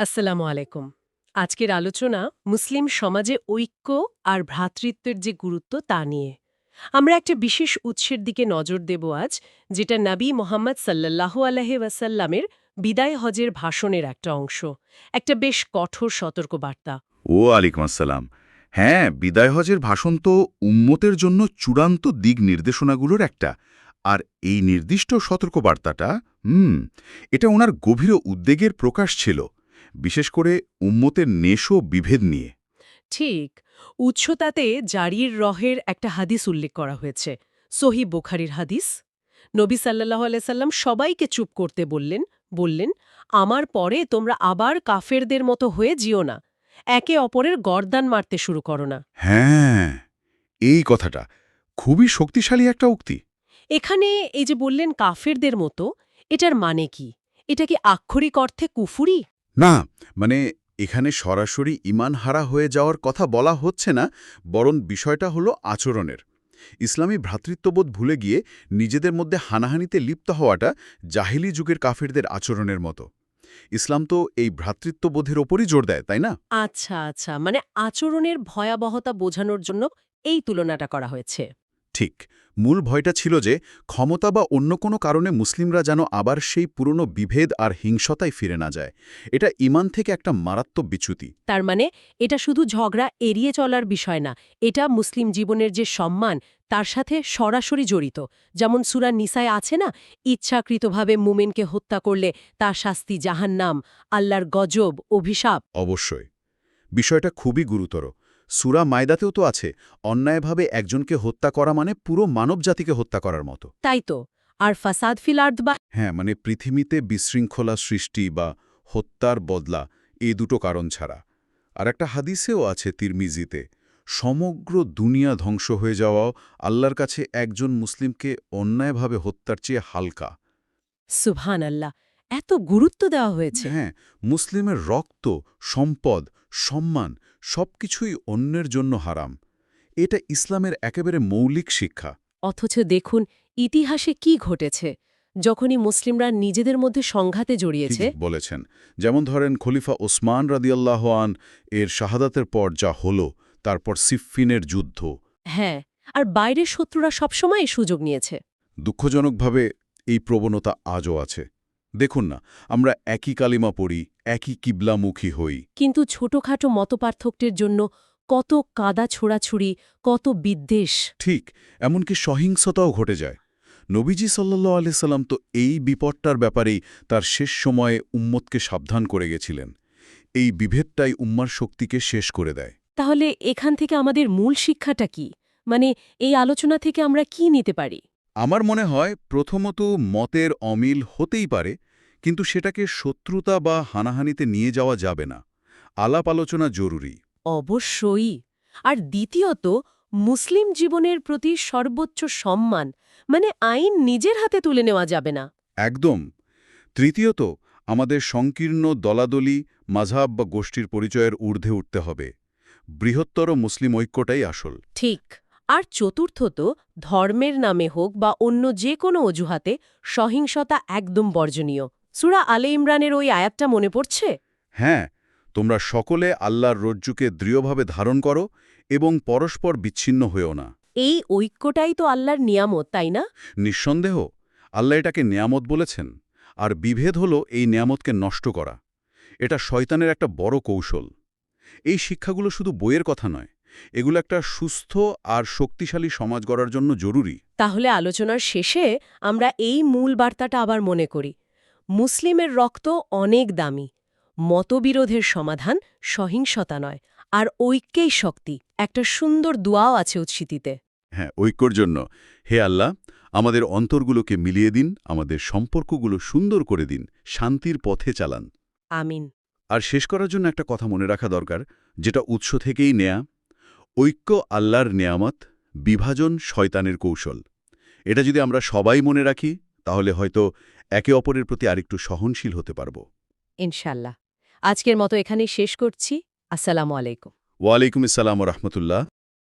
আসসালামু আলাইকুম। আজকের আলোচনা মুসলিম সমাজে ঐক্য আর ভ্রাতৃত্বের যে গুরুত্ব তা নিয়ে। আমরা একটা বিশেষ উৎসের দিকে নজর দেব আজ, যেটা নাবী মোহাম্মদ সাল্লাহ আলহে ওয়াসাল্লামের বিদায় হজের ভাষণের একটা অংশ। একটা বেশ কঠোর সতর্কবার্তা। ও আলিকুম আসসালাম। হ্যাঁ বিদায় হজের ভাষণ তো উম্মতের জন্য চূড়ান্ত দিক নির্দেশনাগুলোর একটা। আর এই নির্দিষ্ট সতর্কবার্তাটা, হুম, এটা ওনার গভীর উদ্বেগের প্রকাশ ছিল। বিশেষ করে উম্মতের নেশো বিভেদ নিয়ে। ঠিক উৎসতাতে জারির রহের একটা হাদিস উল্লেখ করা হয়েছে। সহি বোখারির হাদিস। নবী সাল্লাহ আলাইসাল্লাম সবাইকে চুপ করতে বললেন বললেন আমার পরে তোমরা আবার কাফেরদের মতো হয়ে জিও না। একে অপরের গর্দান মারতে শুরু করো না। হ্যাঁ এই কথাটা। খুবই শক্তিশালী একটা উক্তি। এখানে এই যে বললেন কাফেরদের মতো এটার মানে কি? এটা কি আক্ষরিক অর্থে কুফুরি? না মানে এখানে সরাসরি ইমান হারা হয়ে যাওয়ার কথা বলা হচ্ছে না, বরং বিষয়টা হলো আচরণের। ইসলামী ভ্রাতৃত্ববোধ ভুলে গিয়ে নিজেদের মধ্যে হানাহানিতে লিপ্ত হওয়াটা জাহিলি যুগের কাফেরদের আচরণের মতো। ইসলাম তো এই ভ্রাতৃত্ববোধের ওপরই জোর দেয়, তাই না? আচ্ছা আচ্ছা মানে আচরণের ভয়াবহতা বোঝানোর জন্য এই তুলনাটা করা হয়েছে। ঠিক মূল ভয়টা ছিল যে ক্ষমতা বা অন্য কোনো কারণে মুসলিমরা যেন আবার সেই পুরনো বিভেদ আর হিংসতায় ফিরে না যায়। এটা ইমান থেকে একটা মারাত্মক বিচ্যুতি। তার মানে এটা শুধু ঝগড়া এড়িয়ে চলার বিষয় না এটা মুসলিম জীবনের যে সম্মান তার সাথে সরাসরি জড়িত। যেমন সুরা নিসায় আছে না ইচ্ছাকৃতভাবে মুমেনকে হত্যা করলে তার শাস্তি জাহান্নাম আল্লাহর গজব অভিশাপ। অবশ্যই। বিষয়টা খুবই গুরুতর। সুরা মায়দাতেও তো আছে অন্যায়ভাবে একজনকে হত্যা করা মানে পুরো মানবজাতিকে হত্যা করার মতো। তাই তো। আর ফাসাদ ফিল আর্দ বা হ্যাঁ মানে পৃথিবীতে বিশৃঙ্খলা সৃষ্টি বা হত্যার বদলা এই দুটো কারণ ছাড়া। আর একটা হাদিসেও আছে তিরমিজিতে সমগ্র দুনিয়া ধ্বংস হয়ে যাওয়াও আল্লাহর কাছে একজন মুসলিমকে অন্যায়ভাবে হত্যার চেয়ে হালকা। সুবহান আল্লাহ এত গুরুত্ব দেওয়া হয়েছে। হ্যাঁ মুসলিমের রক্ত সম্পদ সম্মান সবকিছুই অন্যের জন্য হারাম। এটা ইসলামের একেবারে মৌলিক শিক্ষা। অথচ দেখুন ইতিহাসে কি ঘটেছে যখনই মুসলিমরা নিজেদের মধ্যে সংঘাতে জড়িয়েছে। বলেছেন। যেমন ধরেন খলিফা ওসমান রাদিয়াল্লাহ আন এর শাহাদাতের পর যা হলো তারপর সিফফিনের যুদ্ধ। হ্যাঁ আর বাইরের শত্রুরা সবসময় সুযোগ নিয়েছে। দুঃখজনকভাবে এই প্রবণতা আজও আছে। দেখুন না আমরা একই কালিমা পড়ি একই কিবলামুখী হই। কিন্তু ছোটখাটো মতপার্থক্যের জন্য কত কাদা ছোড়াছুড়ি কত বিদ্বেষ। ঠিক এমনকি সহিংসতাও ঘটে যায়। নবীজি সাল্লাহ আলিয়াল্লাম তো এই বিপদটার ব্যাপারেই তার শেষ সময়ে উম্মতকে সাবধান করে গেছিলেন। এই বিভেদটাই উম্মার শক্তিকে শেষ করে দেয়। তাহলে এখান থেকে আমাদের মূল শিক্ষাটা কি? মানে এই আলোচনা থেকে আমরা কি নিতে পারি? আমার মনে হয় প্রথমত মতের অমিল হতেই পারে কিন্তু সেটাকে শত্রুতা বা হানাহানিতে নিয়ে যাওয়া যাবে না। আলাপ আলোচনা জরুরি। অবশ্যই। আর দ্বিতীয়ত মুসলিম জীবনের প্রতি সর্বোচ্চ সম্মান মানে আইন নিজের হাতে তুলে নেওয়া যাবে না। একদম। তৃতীয়ত আমাদের সংকীর্ণ দলাদলি মাঝাব বা গোষ্ঠীর পরিচয়ের ঊর্ধ্বে উঠতে হবে। বৃহত্তর মুসলিম ঐক্যটাই আসল। ঠিক। আর চতুর্থত ধর্মের নামে হোক বা অন্য যে কোনো অজুহাতে সহিংসতা একদম বর্জনীয়। সুরা আলে ইমরানের ওই আয়াতটা মনে পড়ছে? হ্যাঁ তোমরা সকলে আল্লাহর রজ্জুকে দৃঢ়ভাবে ধারণ করো এবং পরস্পর বিচ্ছিন্ন হয়েও না। এই ঐক্যটাই তো আল্লাহর নিয়ামত তাই না? নিঃসন্দেহ আল্লাহ এটাকে নিয়ামত বলেছেন আর বিভেদ হল এই নিয়ামতকে নষ্ট করা। এটা শয়তানের একটা বড় কৌশল। এই শিক্ষাগুলো শুধু বইয়ের কথা নয় এগুলো একটা সুস্থ আর শক্তিশালী সমাজ গড়ার জন্য জরুরি। তাহলে আলোচনার শেষে আমরা এই মূল বার্তাটা আবার মনে করি। মুসলিমের রক্ত অনেক দামি মতবিরোধের সমাধান সহিংসতা নয় আর ঐক্যেই শক্তি একটা সুন্দর দোয়াও আছে উৎসিতিতে। হ্যাঁ ঐক্যর জন্য। হে আল্লাহ আমাদের অন্তরগুলোকে মিলিয়ে দিন আমাদের সম্পর্কগুলো সুন্দর করে দিন শান্তির পথে চালান। আমিন। আর শেষ করার জন্য একটা কথা মনে রাখা দরকার যেটা উৎস থেকেই নেয়া ঐক্য আল্লাহর নেয়ামত বিভাজন শয়তানের কৌশল। এটা যদি আমরা সবাই মনে রাখি তাহলে হয়তো একে অপরের প্রতি আরেকটু সহনশীল হতে পারব। ইনশাল্লাহ আজকের মতো এখানেই শেষ করছি। আসসালামু আলাইকুম। ওয়ালাইকুম আসসালাম রহমতুল্লাহ।